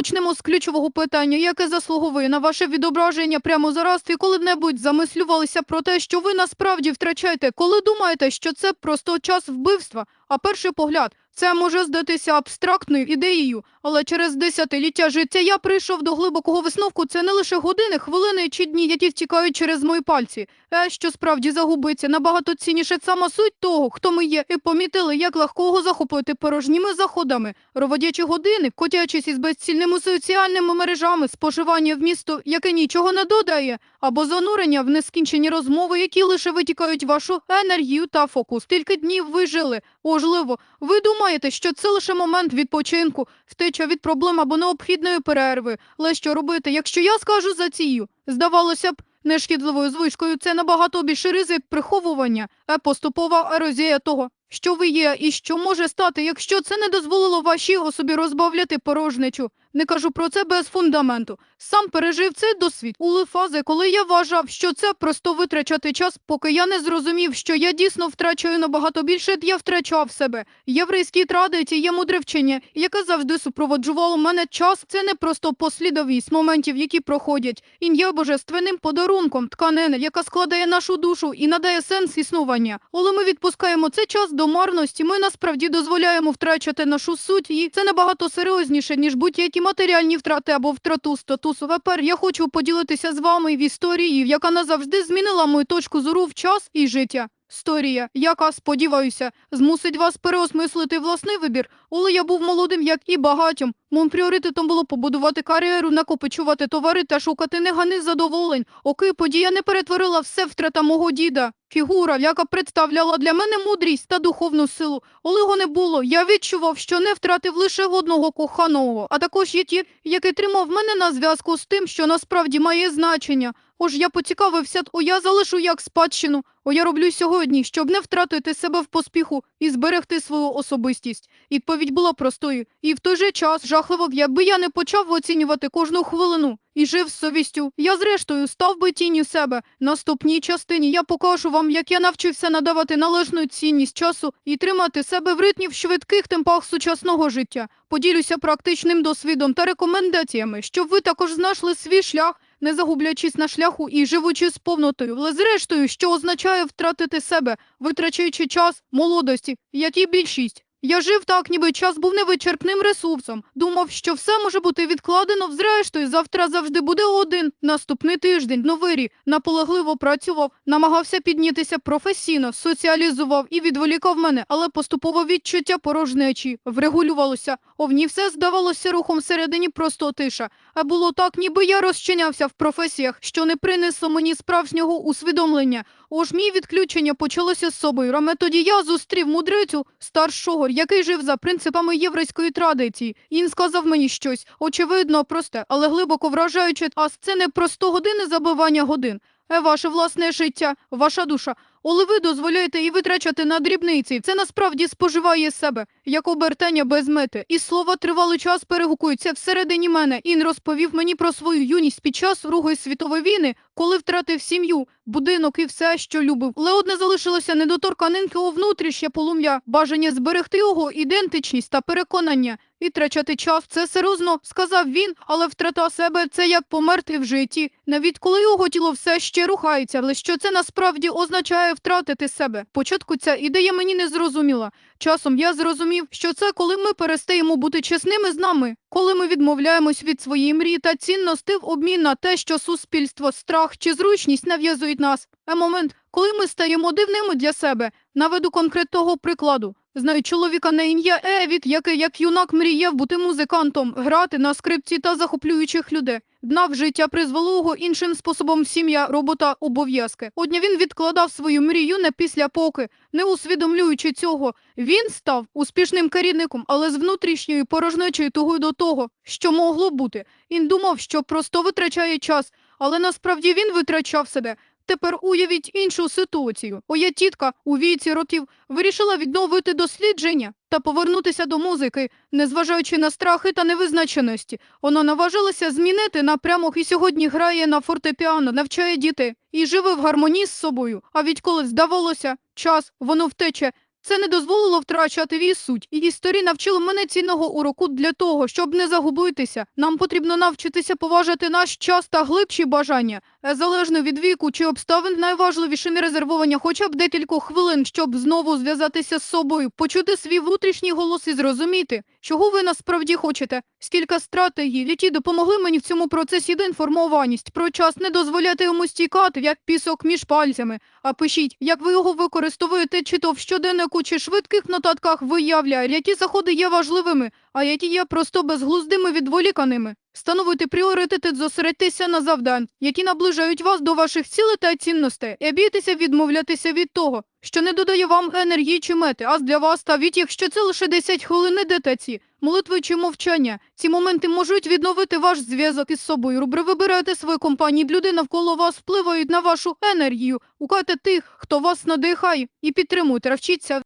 Почнемо з ключового питання, яке заслуговує на ваше відображення прямо зараз. і коли-небудь замислювалися про те, що ви насправді втрачаєте, коли думаєте, що це просто час вбивства. А перший погляд, це може здатися абстрактною ідеєю, але через десятиліття життя я прийшов до глибокого висновку. Це не лише години, хвилини чи дні, які втікають через мої пальці. Е, що справді загубиться набагато цінніше сама суть того, хто ми є, і помітили, як легко його захопити порожніми заходами, проводячи години, котячись із безцільними соціальними мережами, споживання в місто, яке нічого не додає, або занурення в нескінчені розмови, які лише витікають вашу енергію та фокус. Тільки днів ви жили. Можливо, ви думаєте, що це лише момент відпочинку, втеча від проблем або необхідної перерви. Але що робити, якщо я скажу за цію? Здавалося б, нешкідливою звичкою це набагато більший ризик приховування, а поступова ерозія того, що ви є і що може стати, якщо це не дозволило вашій особі розбавляти порожнечу. Не кажу про це без фундаменту. Сам пережив цей досвід у фази, коли я вважав, що це просто витрачати час, поки я не зрозумів, що я дійсно втрачаю набагато більше, я втрачав себе. Єврейські традиції є мудре вчення, яке завжди супроводжувало мене час. Це не просто послідовність моментів, які проходять. Ім'я божественним подарунком, тканини, яка складає нашу душу і надає сенс існування. Коли ми відпускаємо цей час до марності, ми насправді дозволяємо втрачати нашу суть, і це набагато серйозніше, ніж будь-які матеріальні втрати або втрату статусу. Тепер я хочу поділитися з вами в історії, яка назавжди змінила мою точку зору в час і життя. Історія, яка, сподіваюся, змусить вас переосмислити власний вибір. Коли я був молодим, як і багатьом, моїм пріоритетом було побудувати кар'єру, накопичувати товари та шукати неганих задоволень. Оки подія не перетворила все втрата мого діда. Фігура, яка представляла для мене мудрість та духовну силу. Коли його не було, я відчував, що не втратив лише одного коханого, а також є ті, який тримав мене на зв'язку з тим, що насправді має значення. Ож я поцікавився, о я залишу як спадщину. О, я роблю сьогодні, щоб не втратити себе в поспіху і зберегти свою особистість. Відповідь була простою, і в той же час жахливо, якби я не почав оцінювати кожну хвилину і жив з совістю. Я зрештою став би тінню себе. Наступній частині я покажу вам, як я навчився надавати належну цінність часу і тримати себе в ритмі в швидких темпах сучасного життя. Поділюся практичним досвідом та рекомендаціями, щоб ви також знайшли свій шлях не загублячись на шляху і живучи з повнотою, але зрештою, що означає втратити себе, витрачаючи час молодості, як і більшість. Я жив так, ніби час був невичерпним ресурсом. Думав, що все може бути відкладено, зрештою, завтра завжди буде один. Наступний тиждень, новий рік, наполегливо працював, намагався піднятися професійно, соціалізував і відволікав мене, але поступово відчуття порожнечі врегулювалося. Овні все здавалося рухом всередині просто тиша. А було так, ніби я розчинявся в професіях, що не принесло мені справжнього усвідомлення. Ож мій відключення почалося з собою. Раме тоді я зустрів мудрицю старшого, який жив за принципами єврейської традиції. Він сказав мені щось очевидно, просте, але глибоко вражаюче. А це не просто години забивання годин. Е, ваше власне життя, ваша душа. Коли ви дозволяєте і витрачати на дрібниці, це насправді споживає себе, як обертання без мети. І слова тривалий час перегукуються всередині мене. Ін розповів мені про свою юність під час Другої світової війни, коли втратив сім'ю, будинок і все, що любив. Але одне залишилося недоторканеньке у внутрішнє полум'я, бажання зберегти його ідентичність та переконання. І трачати час це серйозно, сказав він, але втрата себе це як померти в житті. Навіть коли його тіло все ще рухається, але що це насправді означає втратити себе. Початку ця ідея мені не зрозуміла. Часом я зрозумів, що це коли ми перестаємо бути чесними з нами, коли ми відмовляємось від своєї мрії та цінностей в обмін на те, що суспільство, страх чи зручність нав'язують нас. А момент, коли ми стаємо дивними для себе, наведу конкретного прикладу. Знаю чоловіка на ім'я Евід, який як юнак мріяв бути музикантом, грати на скрипці та захоплюючих людей. Днав життя призвело його іншим способом сім'я, робота, обов'язки. Одня він відкладав свою мрію не після поки, не усвідомлюючи цього. Він став успішним керівником, але з внутрішньої порожнечої тугою до того, що могло бути. Він думав, що просто витрачає час, але насправді він витрачав себе. Тепер уявіть іншу ситуацію. Моя тітка у віці років вирішила відновити дослідження та повернутися до музики, незважаючи на страхи та невизначеності. Вона наважилася змінити напрямок і сьогодні грає на фортепіано, навчає дітей і живе в гармонії з собою. А відколи здавалося, час воно втече. Це не дозволило втрачати її суть. І історії навчили мене цінного уроку для того, щоб не загубитися. Нам потрібно навчитися поважати наш час та глибші бажання. Е, Залежно від віку чи обставин, найважливіше не резервування хоча б декількох хвилин, щоб знову зв'язатися з собою, почути свій внутрішній голос і зрозуміти, чого ви насправді хочете. Скільки стратегій, які допомогли мені в цьому процесі доінформованість про час не дозволяти йому стікати, як пісок між пальцями. А пишіть, як ви його використовуєте, чи то в щоденнику, чи швидких нотатках виявляє, які заходи є важливими, а які є просто безглуздими відволіканими. Встановити пріоритети, зосередьтеся на завдань, які наближають вас до ваших цілей та цінностей, і бійтеся відмовлятися від того, що не додає вам енергії чи мети, а для вас ставіть, якщо це лише 10 хвилин медитації, молитви чи мовчання. Ці моменти можуть відновити ваш зв'язок із собою. Рубри вибирайте свою компанію, люди навколо вас впливають на вашу енергію. Укайте тих, хто вас надихає, і підтримуйте, вчіться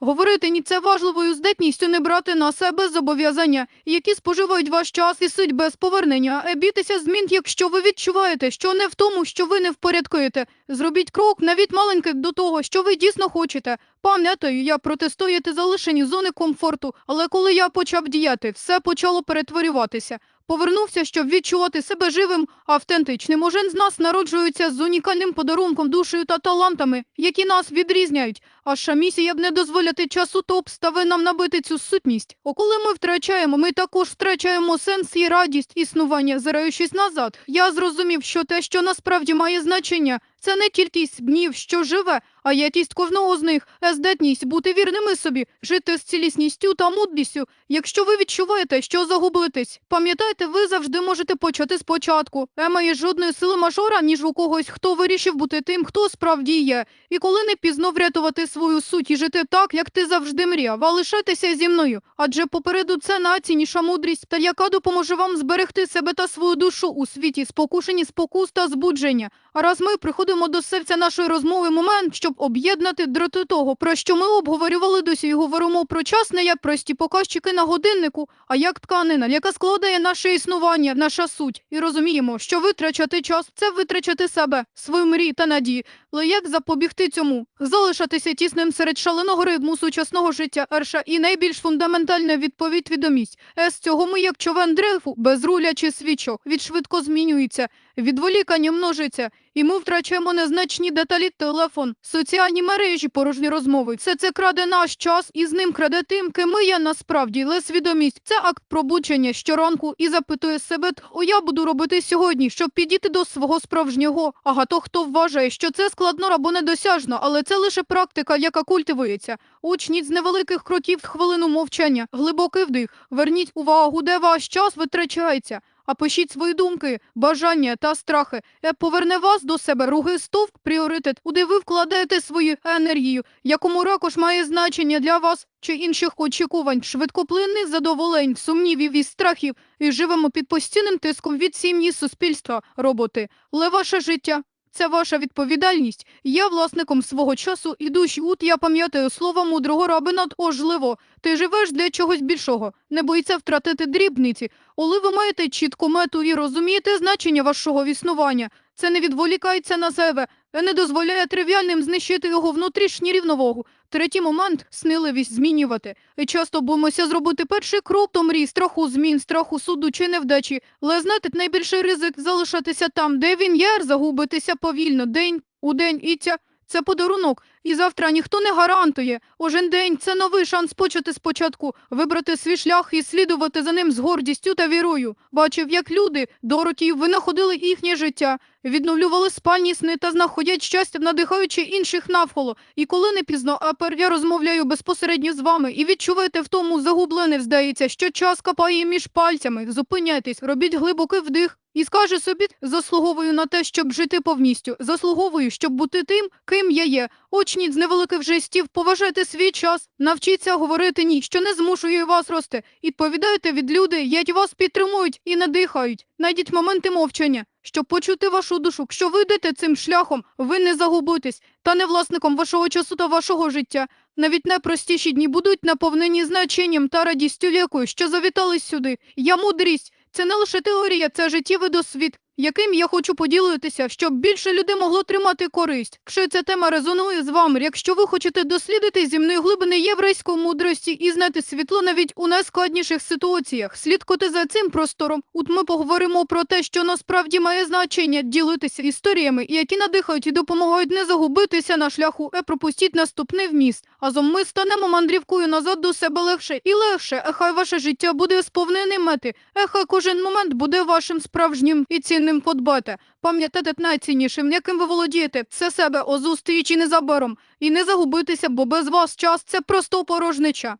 Говорити ні це важливою здатністю не брати на себе зобов'язання, які споживають ваш час і суть без повернення. Е, Бійтеся змін, якщо ви відчуваєте, що не в тому, що ви не впорядкуєте. Зробіть крок навіть маленький до того, що ви дійсно хочете. Пам'ятаю, я протистояти залишені зони комфорту, але коли я почав діяти, все почало перетворюватися. Повернувся, щоб відчувати себе живим, автентичним. Кожен з нас народжується з унікальним подарунком, душею та талантами, які нас відрізняють. А місія б не дозволяти часу та обставинам набити цю сутність. О, коли ми втрачаємо, ми також втрачаємо сенс і радість існування, зираючись назад. Я зрозумів, що те, що насправді має значення, це не кількість днів, що живе, а якість кожного з них, е, здатність бути вірними собі, жити з цілісністю та мудрістю. Якщо ви відчуваєте, що загубитесь, пам'ятайте, ви завжди можете почати спочатку. Немає жодної сили мажора, ніж у когось, хто вирішив бути тим, хто справді є. І коли не пізно врятувати свою суть і жити так, як ти завжди мріяв, а лишайтеся зі мною. Адже попереду це найцінніша мудрість, та яка допоможе вам зберегти себе та свою душу у світі, спокушені спокус та збудження. А раз ми приходимо до серця нашої розмови момент, щоб об'єднати дроти того, про що ми обговорювали досі і говоримо про час не як прості показчики на годиннику, а як тканина, яка складає наше існування, наша суть. І розуміємо, що витрачати час це витрачати себе, свої мрії та надії. Але як запобігти цьому? Залишатися тісним серед шаленого ритму сучасного життя Ерша і найбільш фундаментальна відповідь відомість. Е, з цього ми, як човен дрейфу, без руля чи свічок, від швидко змінюється, відволікання множиться, і ми втрачаємо незначні деталі телефон, соціальні мережі, порожні розмови. Все це краде наш час і з ним краде тим, ким ми є насправді. Але свідомість це акт пробудження щоранку і запитує себе, о я буду робити сьогодні, щоб підійти до свого справжнього. Ага, то хто вважає, що це складно або недосяжно, але це лише практика, яка культивується. Учніть з невеликих кроків хвилину мовчання, глибокий вдих. Верніть увагу, де ваш час витрачається. А пишіть свої думки, бажання та страхи. Е, Поверне вас до себе руги стовп, пріоритет, куди ви вкладаєте свою енергію, якому ракош має значення для вас чи інших очікувань, швидкоплинних задоволень, сумнівів і страхів, і живемо під постійним тиском від сім'ї, суспільства, роботи. Але ваше життя це ваша відповідальність. Я власником свого часу і душі. От я пам'ятаю слово мудрого рабина ожливо. Ти живеш для чогось більшого. Не боїться втратити дрібниці. Коли ви маєте чітку мету і розумієте значення вашого існування, це не відволікається на себе, не дозволяє тривіальним знищити його внутрішню рівновагу. Третій момент сміливість змінювати. І часто боїмося зробити перший крок до мрій, страху змін, страху суду чи невдачі. Але знаєте, найбільший ризик залишатися там, де він є, загубитися повільно, день у день і ця. Це подарунок, і завтра ніхто не гарантує. Кожен день це новий шанс почати спочатку, вибрати свій шлях і слідувати за ним з гордістю та вірою. Бачив, як люди дороків винаходили їхнє життя, відновлювали спальні сни та знаходять щастя, надихаючи інших навколо. І коли не пізно, а пер я розмовляю безпосередньо з вами і відчуваєте в тому загублене, здається, що час капає між пальцями. Зупиняйтесь, робіть глибокий вдих. І скаже собі, заслуговую на те, щоб жити повністю, заслуговую, щоб бути тим, ким я є. Очніть з невеликих жестів, поважайте свій час, навчіться говорити ні, що не змушує вас рости. Відповідайте від люди, які вас підтримують і надихають. Найдіть моменти мовчання, щоб почути вашу душу. Якщо ви йдете цим шляхом, ви не загубитесь, та не власником вашого часу та вашого життя. Навіть найпростіші дні будуть наповнені значенням та радістю віку, що завітали сюди. Я мудрість. Це не лише теорія, це життєвий досвід. Яким я хочу поділитися, щоб більше людей могло тримати користь. Якщо ця тема резонує з вами, якщо ви хочете дослідити зі глибини єврейської мудрості і знати світло навіть у найскладніших ситуаціях, слідкуйте за цим простором. От ми поговоримо про те, що насправді має значення ділитися історіями, які надихають і допомагають не загубитися на шляху, а пропустіть наступний вміст. Разом ми станемо мандрівкою назад до себе легше і легше. Ехай ваше життя буде сповнене мети. Ехай кожен момент буде вашим справжнім і цінним подбати. Пам'ятати найціннішим, яким ви володієте, це себе о зустрічі незабаром. І не загубитися, бо без вас час це просто порожнича.